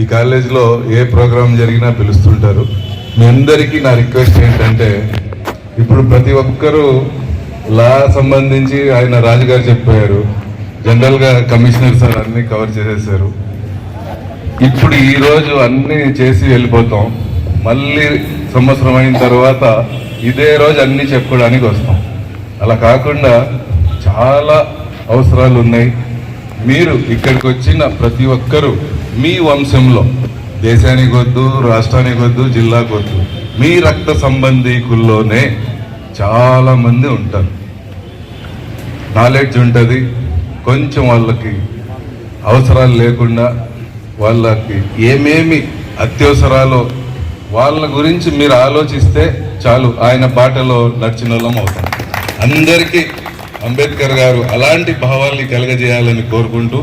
ఈ కాలేజీలో ఏ ప్రోగ్రాం జరిగినా పిలుస్తుంటారు. మీ అందరికీ నా రిక్వెస్ట్ ఏంటంటే ఇప్పుడు ప్రతి ఒక్కరూ లా సంబంధించి ఆయన రాజుగారు చెప్పారు. జనరల్గా కమిషనర్ సార్ అన్నీ కవర్ చేసేసారు. ఇప్పుడు ఈరోజు అన్నీ అన్ని చేసి వెళ్ళిపోతాం. మళ్ళీ సంవత్సరం అయిన తర్వాత ఇదే రోజు అన్నీ చెప్పుకోవడానికి వస్తాం. అలా కాకుండా చాలా అవసరాలు ఉన్నాయి. మీరు ఇక్కడికి వచ్చిన ప్రతి ఒక్కరూ మీ వంశంలో దేశానికి వద్దు రాష్ట్రానికి వద్దు జిల్లాకు వద్దు మీ రక్త సంబంధీకుల్లోనే చాలామంది ఉంటారు. నాలెడ్జ్ ఉంటుంది కొంచెం వాళ్ళకి అవసరాలు లేకుండా వాళ్ళకి ఏమేమి అత్యవసరాలో వాళ్ళ గురించి మీరు ఆలోచిస్తే చాలు ఆయన బాటలో నడిచిన వాళ్ళం అవుతాం. అందరికీ అంబేద్కర్ గారు అలాంటి భావాల్ని కలగజేయాలని కోరుకుంటూ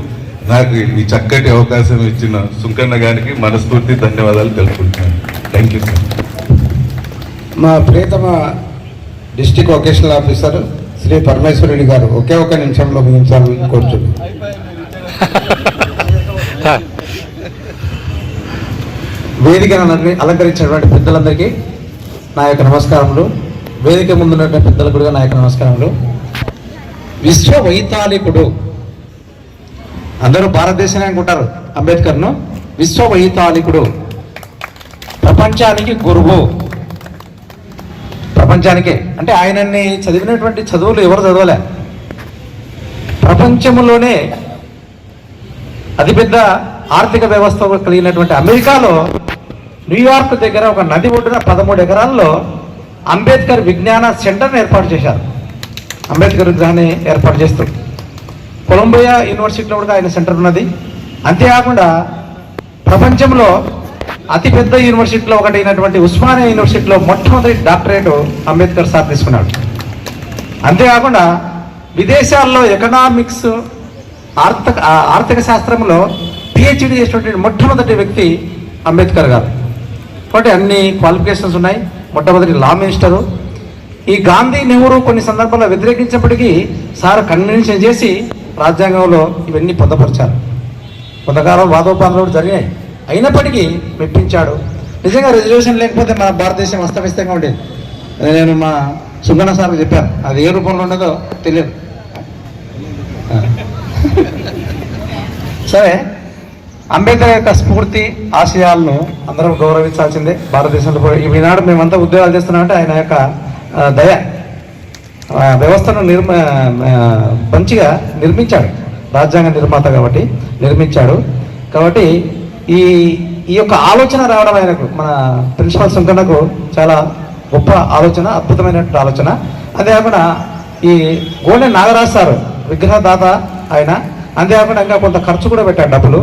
నాకు ఈ చక్కటి అవకాశం ఇచ్చిన సుంకన్న గారికి మనస్ఫూర్తి ధన్యవాదాలు తెలుపుకుంటున్నాను. థ్యాంక్ యూ సార్ మా ప్రియతమ డిస్టిక్ వొకేషనల్ ఆఫీసర్ శ్రీ పరమేశ్వరుడి గారు ఒకే ఒక నిమిషంలో ముగించాలని కోరుచున్నాను. వేదికను అలంకరించినటువంటి పెద్దలందరికీ నా యొక్క నమస్కారములు. వేదిక ముందున్నటువంటి పెద్దలకు కూడా నా యొక్క నమస్కారములు. విశ్వ వైతాళికుడు అందరూ భారతదేశమే అనుకుంటారు. అంబేద్కర్ను విశ్వవైతాళికుడు ప్రపంచానికి గురువు. ప్రపంచానికే. అంటే ఆయనని చదివినటువంటి చదువులు ఎవరు చదవలే? ప్రపంచంలోనే అతిపెద్ద ఆర్థిక వ్యవస్థ కలిగినటువంటి అమెరికాలో న్యూయార్క్ దగ్గర ఒక నది ఒడ్డున పదమూడు ఎకరాల్లో అంబేద్కర్ విజ్ఞాన సెంటర్ని ఏర్పాటు చేశారు. అంబేద్కర్ విగ్రహాన్ని ఏర్పాటు చేస్తూ. కొలంబియా యూనివర్సిటీలో కూడా ఆయన సెంటర్ ఉన్నది. అంతేకాకుండా ప్రపంచంలో అతిపెద్ద యూనివర్సిటీలో ఒకటి అయినటువంటి ఉస్మానియా యూనివర్సిటీలో మొట్టమొదటి డాక్టరేట్ అంబేద్కర్ సార్ తీసుకున్నాడు. అంతేకాకుండా విదేశాల్లో ఎకనామిక్స్ ఆర్థిక ఆర్థిక శాస్త్రంలో పిహెచ్డి చేసినటువంటి మొట్టమొదటి వ్యక్తి అంబేద్కర్ గారు. కాబట్టి అన్ని క్వాలిఫికేషన్స్ ఉన్నాయి. మొట్టమొదటి లా మినిస్టరు. ఈ గాంధీ నెహ్రూ కొన్ని సందర్భాల్లో వ్యతిరేకించినప్పటికీ సార్ కన్వెన్షన్ చేసి రాజ్యాంగంలో ఇవన్నీ పొందపరిచారు. కొంతకాలం వాదోపాదనలు జరిగాయి. అయినప్పటికీ మెప్పించాడు. నిజంగా రిజర్వేషన్ లేకపోతే మన భారతదేశం అస్తవ్యస్తంగా ఉండేది. నేను మా సుగణ సార్కి చెప్పాను. అది ఏ రూపంలో ఉండదో తెలియదు. సరే అంబేద్కర్ యొక్క స్ఫూర్తి ఆశయాలను అందరం గౌరవించాల్సిందే. భారతదేశంలో కూడా ఈనాడు మేమంతా ఉద్యోగాలు చేస్తున్నామంటే ఆయన యొక్క దయ. వ్యవస్థను నిర్మ మంచిగా నిర్మించాడు. రాజ్యాంగ నిర్మాత కాబట్టి నిర్మించాడు. కాబట్టి ఈ ఈ యొక్క ఆలోచన రావడం ఆయనకు మన ప్రిన్సిపల్ సుంకన్నకు చాలా గొప్ప ఆలోచన అద్భుతమైనటువంటి ఆలోచన. అంతేకాకుండా ఈ గోనె నాగరాజు సారు విగ్రహదాత ఆయన అంతేకాకుండా ఇంకా కొంత ఖర్చు కూడా పెట్టాడు డబ్బులు.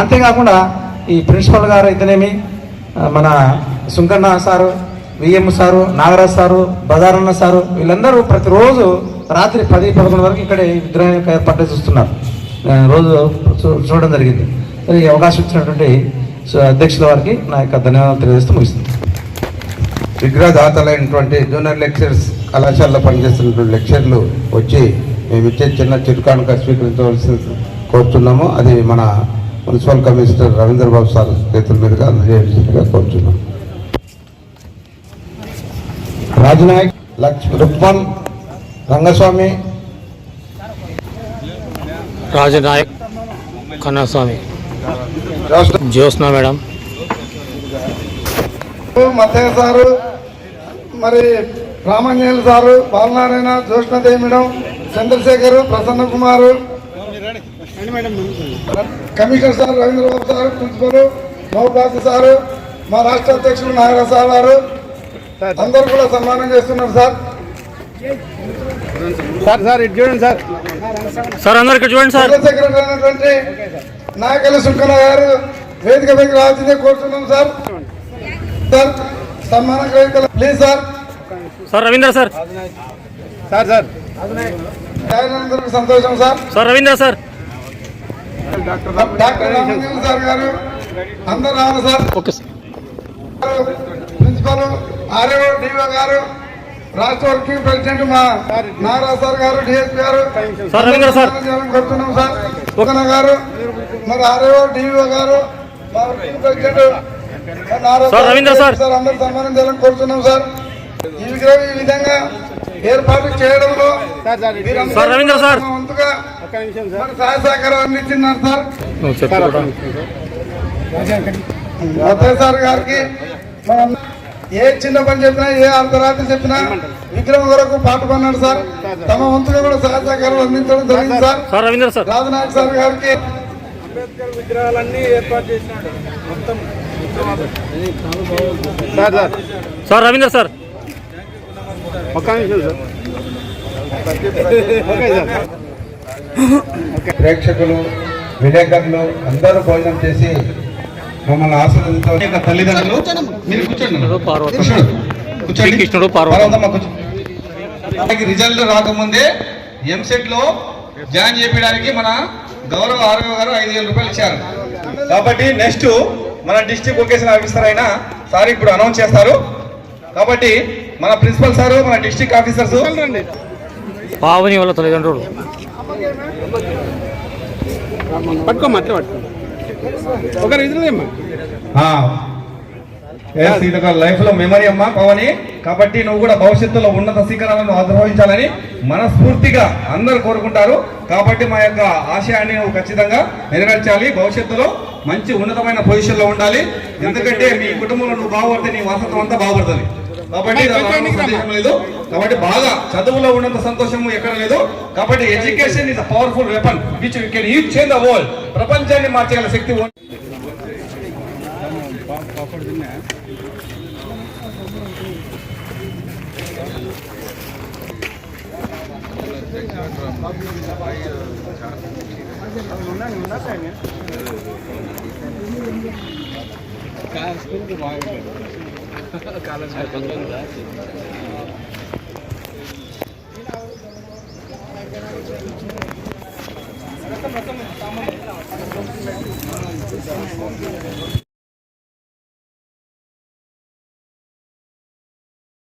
అంతేకాకుండా ఈ ప్రిన్సిపల్ గారు అయితేనేమి మన Sunkanna sir V M sir Nagaraj sir Bajaranna sir వీళ్ళందరూ ప్రతిరోజు రాత్రి పది పదకొండు వరకు ఇక్కడే విగ్రహం యొక్క ఏర్పాటు చూస్తున్నారు రోజు చూ- చూడడం జరిగింది. ఈ అవకాశం ఇచ్చినటువంటి అధ్యక్షుల వారికి నా యొక్క ధన్యవాదాలు తెలియజేస్తూ ముగిస్తుంది విగ్రహదాతలైనటువంటి జూనియర్ లెక్చర్స్ కళాశాలలో పనిచేస్తున్నటువంటి లెక్చర్లు వచ్చి మేము ఇచ్చే చిన్న చిరుకానుక స్వీకరించవలసి కోరుతున్నాము. అది మన municipal commissioner Ravindra Babu sir చేతుల మీదుగా అందజేయాల్సిందిగా కోరుతున్నాము. రాజనాయక్ లక్ష్మ రుక్మన్ రంగస్వామి. రాజనాయక్ కన్నస్వామి. జ్యోత్స్న మేడం. మత్తయ్య సారు మరి Ramanjaneyulu sir Balanarayana Jyoshnadevi madam Chandrashekar Prasanna Kumar. Commissioner sir Ravindrababu sir principal Mahababu sir మా రాష్ట్ర అధ్యక్షులు నాగరాజ్ సార్ గారు. అందరూ కూడా సన్మానం చేస్తున్నారు సార్. సార్ అందరికి చూడండి సార్. జనరల్ సెక్రటరీ అయినటువంటి నాయకుల సుంకన్న గారు వేదిక పైకి రావాల్సిందే కోరుతున్నాం సార్. సార్ సన్మాన please sir. Sir Ravindra sir. అందరికీ సంతోషం sir. Sir Ravindra sir. Doctor sir గారు అందరు రావాలి sir. Okay sir. Principal R O D O గారు రాష్ట్ర వర్కింగ్ ప్రెసిడెంట్ మా నాగరాజ్ సార్ గారు డిఎస్పీ గారు కోరుతున్నాం సార్. గారు మరి ఆర్ఓ డిఓ గారు మా working president Nara sir, Ravindra sir. అందరూ సన్మానం చేయాలని కోరుతున్నాం సార్. ఈ విగ్రహం ఈ విధంగా ఏర్పాటు చేయడంలో సార్, రవీంద్ర సార్. తమ వంతుగా మన సహాయ సహకారం అందించినారు సార్. సార్ గారికి ఏ చిన్న పని చెప్పినా ఏ అర్ధరాత్రి చెప్పినా విగ్రహం వరకు పాట పన్నాడు సార్. తమ వంతుగా కూడా సహాయ సహకారం అందించడం జరిగింది sir. Sir Ravindra sir. Rajanayak sir గారికి సార్ రవీంద్ర సార్. ప్రేక్షకులు విలేకరులు అందరూ భోజనం చేసి మమ్మల్ని ఆశీర్వదించడం యొక్క తల్లిదండ్రులు. మీరు కూర్చోండి. మనకి రిజల్ట్ రాకముందే ఎంసెట్లో జాయిన్ చేయడానికి మన గౌరవ ఆర్ఓ గారు ఐదు వేల రూపాయలు ఇచ్చారు. కాబట్టి నెక్స్ట్ మన డిస్ట్రిక్ట్ వొకేషన్ ఆఫీసర్ అయిన సార్ ఇప్పుడు అనౌన్స్ చేస్తారు. కాబట్టి మన ప్రిన్సిపల్ సార్ మన డిస్ట్రిక్ట్ ఆఫీసర్స్ పావని వాళ్ళ తల్లిదండ్రులు. పట్టుకోమ్మా అట్లా పట్టుకో. ఒక ఇది ఒక లైఫ్లో మెమరీ అమ్మా పవని. కాబట్టి నువ్వు కూడా భవిష్యత్తులో ఉన్నత శిఖరాలను అధిరోహించాలని మనస్ఫూర్తిగా అందరు కోరుకుంటారు. కాబట్టి మా యొక్క ఆశయాన్ని నువ్వు ఖచ్చితంగా నెరవేర్చాలి. భవిష్యత్తులో మంచి ఉన్నతమైన పొజిషన్లో ఉండాలి. ఎందుకంటే మీ కుటుంబంలో నువ్వు బాగుపడితే నీ వాసత్వం అంతా బాగుపడుతుంది. కాబట్టి బాగా చదువులో ఉన్నంత సంతోషము ఎక్కడ లేదు. కాబట్టి education is a powerful weapon which you can use change the world ప్రపంచాన్ని మార్చగల శక్తి Kalau?